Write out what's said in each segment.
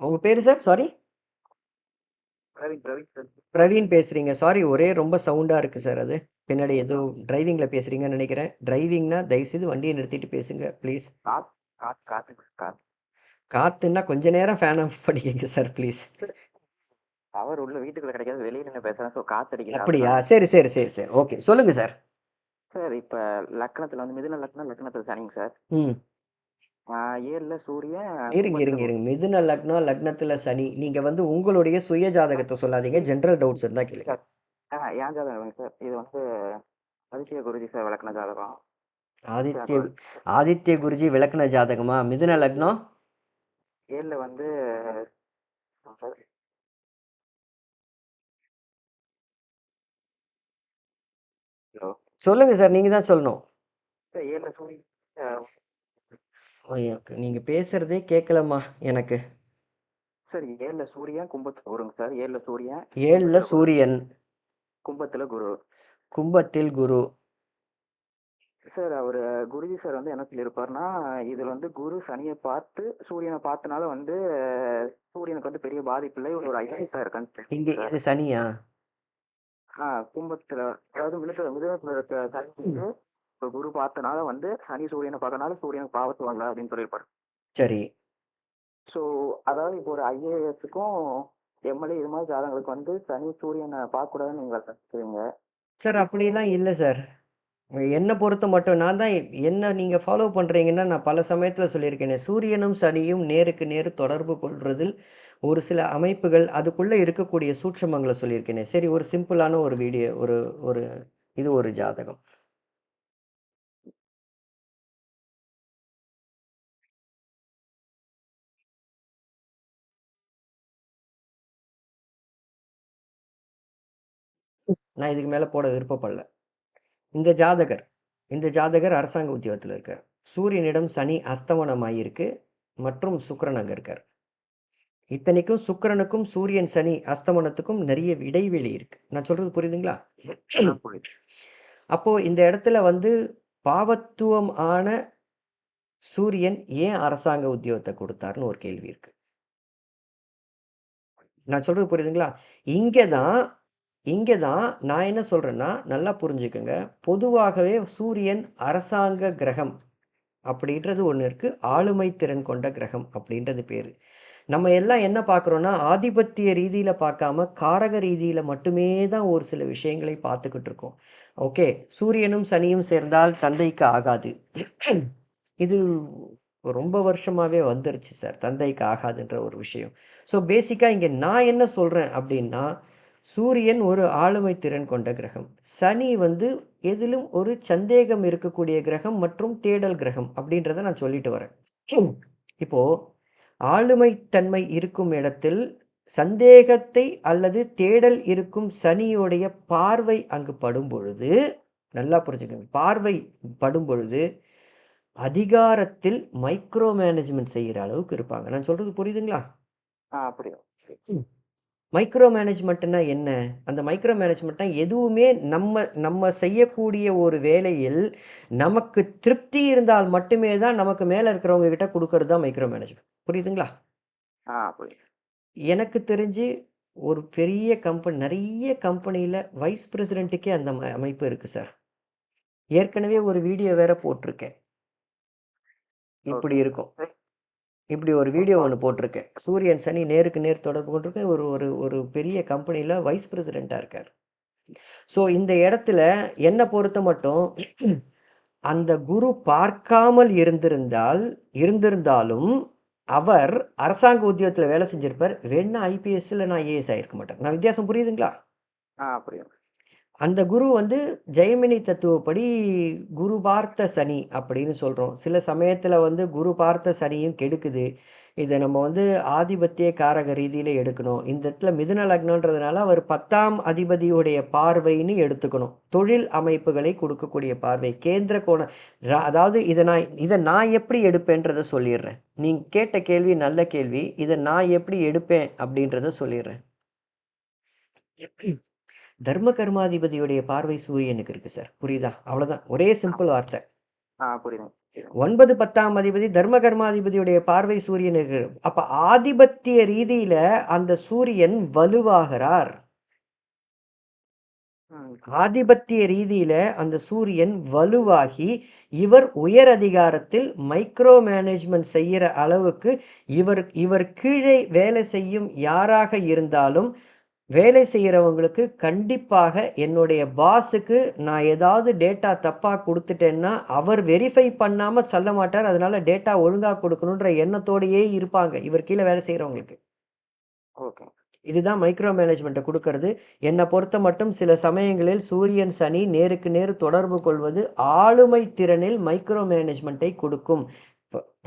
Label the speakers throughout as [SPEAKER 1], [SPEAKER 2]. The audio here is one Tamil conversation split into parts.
[SPEAKER 1] உங்க பேரு சார்? சாரி.
[SPEAKER 2] பிரவீன்
[SPEAKER 1] பேசுறீங்க. சாரி ஒரே ரொம்ப சவுண்டா இருக்கு சார் அது. பின்னாடி ஏதோ டிரைவிங்ல பேசுறீங்கன்னு நெனைக்கிறேன். டிரைவிங்னா தயவுசெய்து வண்டிய நிறுத்திட்டு பேசுங்க ப்ளீஸ்.
[SPEAKER 2] காத் காத் காத்து காத்
[SPEAKER 1] காத்துன்னா கொஞ்ச நேரம் ஃபேன் ஆஃப் பண்ணிக்கங்க சார் ப்ளீஸ்.
[SPEAKER 2] பவர் உள்ள வீட்டுக்குள்ள கிடைக்காது. வெளிய நின்னு பேசுறேன். ஸோ காத்தடிக்குது
[SPEAKER 1] அப்படியா?
[SPEAKER 2] அதனால.
[SPEAKER 1] சரி, சரி, சரி, சரி. ஓகே. சொல்லுங்க சார்.
[SPEAKER 2] சார் இப்ப லக்னத்துல வந்து மிதுன லக்னம், லக்னத்துல சனிங்க சார்.
[SPEAKER 1] ம்.
[SPEAKER 2] ஆ 7ல சூரியன்,
[SPEAKER 1] இருங்க, இருங்க. இருங்க. மிதுன லக்னம், லக்னத்துல சனி. நீங்க வந்து உங்களுடைய சுய ஜாதகத்த சொல்லாதீங்க. ஜெனரல் டவுட்ஸ் இருந்தா கேளுங்க.
[SPEAKER 2] சார். ஆ என் ஜாதகம் சார். இது வந்து அதித்ய குருஜி சார் விளக்குன ஜாதகம்.
[SPEAKER 1] ஆதித்ய ஆதித்ய குருஜி விளக்குன ஜாதகமா? மிதுன லக்னம்?
[SPEAKER 2] 7ல வந்து சார் ஹலோ.
[SPEAKER 1] சொல்லுங்க சார். நீங்க தான் சொல்லணும்.
[SPEAKER 2] சார் 7ல சூரியன் அ
[SPEAKER 1] ஐயோ! நீங்க பேசுறதே கேட்கலம்மா எனக்கு.
[SPEAKER 2] சார் 7ல சூரியன், கும்பத்துல குருங்க சார். 7ல சூரியன்,
[SPEAKER 1] 7ல
[SPEAKER 2] கும்பத்துல குரு.
[SPEAKER 1] சூரியன்.
[SPEAKER 2] கும்பத்துல குரு.
[SPEAKER 1] கும்பத்தில் குரு.
[SPEAKER 2] சார் அவரு குருஜி சார் வந்து என்ன சொல்லியிருப்பாருன்னா, இதுல வந்து குரு சனிய பார்த்து, சூரியன பார்த்தனால வந்து சூரியனுக்கு வந்து பெரிய பாதிப்பு இல்ல. இவரு ஒரு ஐஏஎஸ்ஸா இருக்கான்னு
[SPEAKER 1] இங்க. இது சனியா?
[SPEAKER 2] ஆ கும்பத்துல அதாவது மிதுனத்துல மிதுனத்துல இருக்க சனி இப்ப குரு பார்த்தனால வந்து சனி சூரியன பார்க்கறனால சூரியனுக்கு பாவத்து வரல அப்படின்னு சொல்லியிருப்பாரு.
[SPEAKER 1] சரி.
[SPEAKER 2] ஸோ அதாவது இப்போ ஒரு ஐஏஎஸ்ஸுக்கும், எம்எல்ஏ இது மாதிரி ஜாதகங்களுக்கு வந்து சனி சூரியன பார்க்கக்கூடாதுன்னு நீங்க சொல்றீங்க.
[SPEAKER 1] சார் அப்படிலாம் இல்ல சார். என்ன பொறுத்த மட்டும் நான் தான் என்ன நீங்க ஃபாலோ பண்றீங்கன்னா, நான் பல சமயத்துல சொல்லியிருக்கேனே, சூரியனும் சனியும் நேருக்கு நேர் தொடர்பு கொள்றதில் ஒரு சில அமைப்புகள், அதுக்குள்ள இருக்கக்கூடிய சூட்சுமங்கள சொல்லியிருக்கேனே. சரி ஒரு சிம்பிளான ஒரு வீடியோ ஒரு ஒரு இது ஒரு ஜாதகம். நான் இதுக்கு மேல போட விருப்பப்படல. இந்த ஜாதகர் இந்த ஜாதகர் அரசாங்க உத்தியோகத்துல இருக்கார். சூரியனிடம் சனி அஸ்தமனமாயிருக்கு மற்றும் சுக்கிரன் அங்க இருக்கார். இத்தனைக்கும் சுக்கிரனுக்கும் சூரியன், சனி அஸ்தமனத்துக்கும் நெறைய இடைவெளி இருக்கு. நான் சொல்றது புரியுதுங்களா? அப்போ இந்த இடத்துல வந்து பாவத்துவம் ஆன சூரியன் ஏன் அரசாங்க உத்தியோகத்த குடுத்தார்ன்னு ஒரு கேள்வி இருக்கு. நான் சொல்றது புரியுதுங்களா? இங்க தான் இங்கே தான் நான் என்ன சொல்கிறேன்னா நல்லா புரிஞ்சுக்கோங்க பொதுவாகவே சூரியன் அரசாங்க கிரகம் அப்படின்றது ஒன்று இருக்குது ஆளுமை திறன் கொண்ட கிரகம் அப்படின்றது பேர் நம்ம எல்லாம் என்ன பார்க்குறோன்னா ஆதிபத்திய ரீதியில் பார்க்காம, காரக ரீதியில் மட்டுமே தான் ஒரு சில விஷயங்களை பார்த்துக்கிட்டு இருக்கோம். ஓகே. சூரியனும், சனியும் சேர்ந்தால் தந்தைக்கு ஆகாது. இது ரொம்ப வருஷமாகவே வந்துருச்சு சார். தந்தைக்கு ஆகாதுன்ற ஒரு விஷயம். ஸோ பேசிக்காக இங்கே நான் என்ன சொல்கிறேன் அப்படின்னா, சூரியன் ஒரு ஆளுமை திறன் கொண்ட கிரகம். சனி வந்து எதிலும் ஒரு சந்தேகம் இருக்கக்கூடிய கிரகம் மற்றும் தேடல் கிரகம் அப்படின்றத நான் சொல்லிட்டு வரேன். இப்போ ஆளுமை தன்மை இருக்கும் இடத்தில் சந்தேகத்தை அல்லது தேடல் இருக்கும் சனியுடைய பார்வை அங்கு படும்பொழுது, நல்லா புரிஞ்சுக்கங்க. பார்வை படும்பொழுது, அதிகாரத்தில் மைக்ரோ மேனேஜ்மென்ட் செய்ற அளவுக்கு இருப்பாங்க. நான் சொல்றது புரியுதுங்களா? ம். மைக்ரோ மேனேஜ்மென்ட்னா என்ன? அந்த மைக்ரோ மேனேஜ்மென்ட்னா எதுவுமே நம்ம நம்ம செய்யக்கூடிய ஒரு வேலையில் நமக்கு திருப்தி இருந்தால் மட்டுமே தான் நமக்கு மேல இருக்கிறவங்க கிட்ட குடுக்கறது தான் மைக்ரோ மேனேஜ்மென்ட். புரியுதுங்களா? எனக்கு தெரிஞ்சு ஒரு பெரிய கம்பெனி நெறைய கம்பெனியில வைஸ் பிரசிடென்ட்க்கே அந்த அமைப்பு இருக்கு சார். ஏற்கனவே ஒரு வீடியோ வேற போட்டிருக்கேன். இப்படி. இருக்கும். இப்படி ஒரு வீடியோ ஒன்று போட்டிருக்கேன். சூரியன், சனி நேருக்கு நேர் தொடர்பு கொண்டிருக்கேன் ஒரு ஒரு ஒரு பெரிய கம்பெனியில் வைஸ் பிரசிடெண்ட்டாக இருக்கார் ஸோ இந்த இடத்துல என்னை பொறுத்த மட்டும் அந்த குரு பார்க்காமல் இருந்திருந்தால் இருந்திருந்தாலும், அவர் அரசாங்க உத்தியோகத்தில் வேலை செஞ்சிருப்பார். வேணா ஐபிஎஸ்ல நான் ஏஎஸ் ஆகிருக்க மாட்டேன் நான் வித்தியாசம் புரியுதுங்களா?
[SPEAKER 2] ஆ புரியும்
[SPEAKER 1] அந்த குரு வந்து ஜெயமினி தத்துவப்படி குரு பார்த்த சனி அப்படின்னு சொல்கிறோம் சில சமயத்தில் வந்து குரு பார்த்த சனியும் கெடுக்குது. இதை நம்ம வந்து ஆதிபத்திய காரக ரீதியில் எடுக்கணும். இந்த இடத்துல மிதுன லக்னன்றதுனால அவர் 10ஆம் அதிபதியுடைய பார்வைன்னு எடுத்துக்கணும். தொழில் அமைப்புகளை கொடுக்கக்கூடிய பார்வை. கேந்திர கோண அதாவது இதை நான் இதை நான் எப்படி எடுப்பேன்றத சொல்லிடுறேன் நீங்கள் கேட்ட கேள்வி நல்ல கேள்வி. இதை நான் எப்படி எடுப்பேன் அப்படின்றத சொல்லிர்றேன். தர்ம கர்மாதிபதியுடைய பார்வை சூரியனுக்கு இருக்கு சார். புரியுதா? அவ்வளோதான். ஒரே. சிம்பிள் வார்த்தை. ஒன்பது பத்தாம் அதிபதி தர்ம கர்மாதிபதியுடைய பார்வை சூரியனுக்கு அப்ப ஆதிபத்திய ரீதியில அந்த சூரியன் வலுவாகிறார் ஆதிபத்திய ரீதியில அந்த சூரியன் வலுவாகி இவர் உயர் அதிகாரத்தில் மைக்ரோ மேனேஜ்மெண்ட் செய்யற அளவுக்கு இவர் இவர் கீழே வேலை செய்யும் யாராக இருந்தாலும் வேலை செய்கிறவங்களுக்கு கண்டிப்பாக என்னுடைய பாஸுக்கு நான் ஏதாவது டேட்டா தப்பாக கொடுத்துட்டேன்னா அவர் வெரிஃபை பண்ணாமல் சொல்ல மாட்டார். அதனால டேட்டா ஒழுங்காக கொடுக்கணுன்ற எண்ணத்தோடையே இருப்பாங்க. இவர் கீழே வேலை செய்கிறவங்களுக்கு
[SPEAKER 2] ஓகே.
[SPEAKER 1] இதுதான் மைக்ரோ மேனேஜ்மெண்ட்டை கொடுக்கறது. என்னை பொறுத்த மட்டும் சில சமயங்களில் சூரியன் சனி நேருக்கு நேர் தொடர்பு கொள்வது ஆளுமை திறனில் மைக்ரோ மேனேஜ்மெண்ட்டை கொடுக்கும்.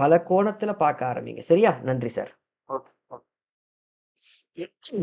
[SPEAKER 1] பல கோணத்தில் பார்க்க ஆரம்பிங்க. சரியா? நன்றி சார்.
[SPEAKER 2] ஓகே. ஓகே.